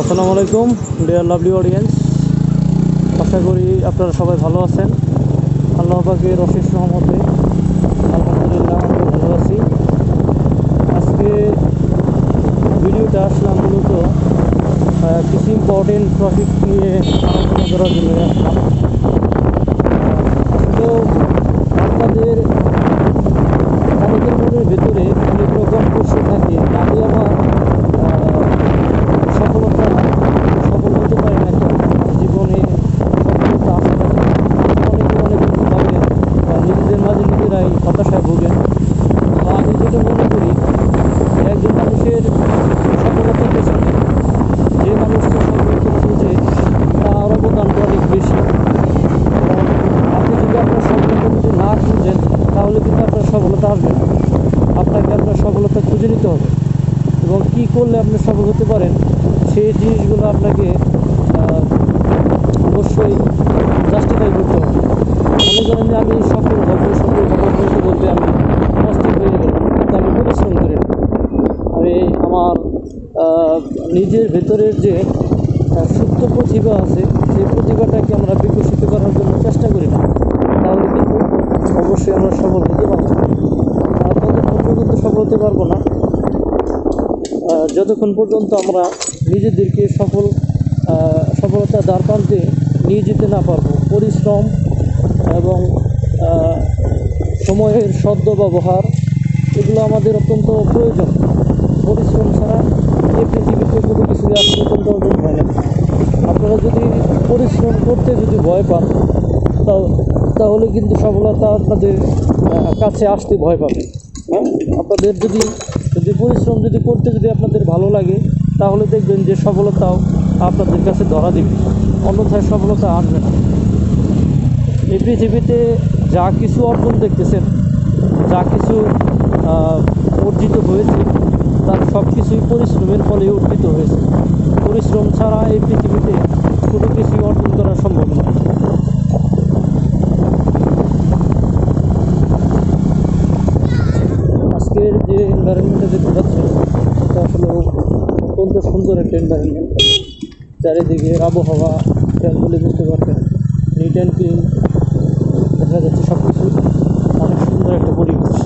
আসসালামু আলাইকুম deer lovely audience আশা করি আপনারা সবাই ভালো আছেন। আল্লাহ পাকের অশেষ রহমতে আলহামদুলিল্লাহ আমরা ভালো আছি। আজকে ভিডিওটা আসলাম মূলত কিছু ইম্পর্টেন্ট টপিক নিয়ে আলোচনা করার জন্য আসলাম। তো আপনাদের অনেকের মনের ভেতরে অনেক রকম প্রশ্ন থাকে আমি আমার আহ, সফলতা সফল হতে পারি না কেন জীবনে সফলতা আসে না কেন? অনেকে অনেক রকমভাবে আহ, নিজেদের মাঝে নিজেরাই হতাশায় ভোগেন তো আমি যেটা মনে করি যে একজন মানুষের সফলতার পেছনে যে মানুষটা সফলতা খুঁজে তার অবদানটা অনেক বেশি। আপনি যদি আপনার সফলতা যদি না খুঁজেন, তাহলে কিন্তু আপনার সফলতা আসবে না। আপনাকে আপনার সফলতা খুঁজে নিতে হবে। এবং কী করলে আপনি সফল হতে পারেন, সেই জিনিসগুলো আপনাকে অবশ্যই জাস্টিফাই করতে হবে। যে আমি সফল হব বলতে বলতে আমি অস্থির হয়ে গেলাম কিন্তু আমি পরিশ্রম করি না আমি আমার আহ, নিজের ভেতরের যে সুপ্ত প্রতিভা আছে, সেই প্রতিভাটাকে আমরা বিকশিত করার জন্য চেষ্টা করি না। তাহলে কিন্তু অবশ্যই আমরা সফল হতে পারব। ততক্ষণ পর্যন্ত সফল হতে পারব না। যতক্ষণ পর্যন্ত আমরা নিজেদেরকে সফল সফলতা দ্বার প্রান্তে নিয়ে যেতে না পারব, পরিশ্রম এবং সময়ের সদ্য ব্যবহার এগুলো আমাদের অত্যন্ত প্রয়োজন। পরিশ্রম ছাড়া এই পৃথিবীতে কোনো কিছু পর্যন্ত অর্জন হয় না। আপনারা যদি পরিশ্রম করতে যদি ভয় পান তাহলে কিন্তু সফলতা আপনাদের কাছে আসতে ভয় পাবে। হ্যাঁ? আপনাদের যদি যদি পরিশ্রম যদি করতে যদি আপনাদের ভালো লাগে, তাহলে দেখবেন যে সফলতাও আপনাদের কাছে ধরা দেবে। অন্যথায় সফলতা আসবে না। এই পৃথিবীতে যা কিছু অর্জন দেখতেছেন, যা কিছু অর্জিত হয়েছে তার সব কিছুই পরিশ্রমের ফলে অর্জিত হয়েছে। পরিশ্রম ছাড়া এই পৃথিবীতে কোনো কিছুই অর্জন করা সম্ভব নয়। আজকের যে এনভায়রনমেন্টে দেখতে পাচ্ছেন এটা আসলে অত্যন্ত সুন্দর একটা এনভায়রনমেন্ট চারিদিকে আবহাওয়া, খেয়াল করলে বুঝতে পারছেন। নিট অ্যান্ড ক্লিন দেখা যাচ্ছে সব কিছু অনেক সুন্দর একটা পরিবেশ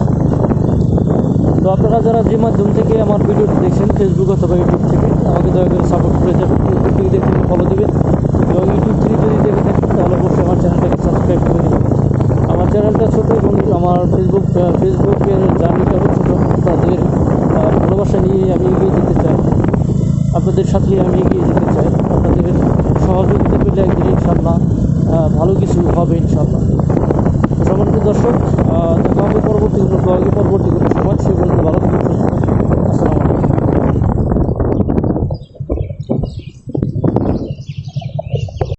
তো আপনারা যারা যে মাধ্যম থেকে আমার ভিডিওটি দেখছেন ফেসবুক অথবা ইউটিউব থেকে, আমাকে দয়া করে সাপোর্ট করে যাবেন। ইউটিউব থেকে দেখে ফলো দেবেন। এবং ইউটিউব থেকে যদি দেখে থাকেন, তাহলে অবশ্যই আমার চ্যানেলটাকে সাবস্ক্রাইব করে দেবেন। আমার চ্যানেলটা ছোটো এবং আমার ফেসবুক ফেসবুকের জার্নিটাও ছোটো। তাদের ভালোবাসা নিয়ে আমি এগিয়ে যেতে চাই। আপনাদের সাথে আমি এগিয়ে যেতে চাই। আপনাদের সহযোগিতা পেলে একদিন ইনশাল্লাহ ভালো কিছু হবে ইনশাল্লাহ। দর্শক দেখা হবে পরবর্তী কোনো ব্লগে পরবর্তী কোনো সময় সে পর্যন্ত ভালো থাকুন।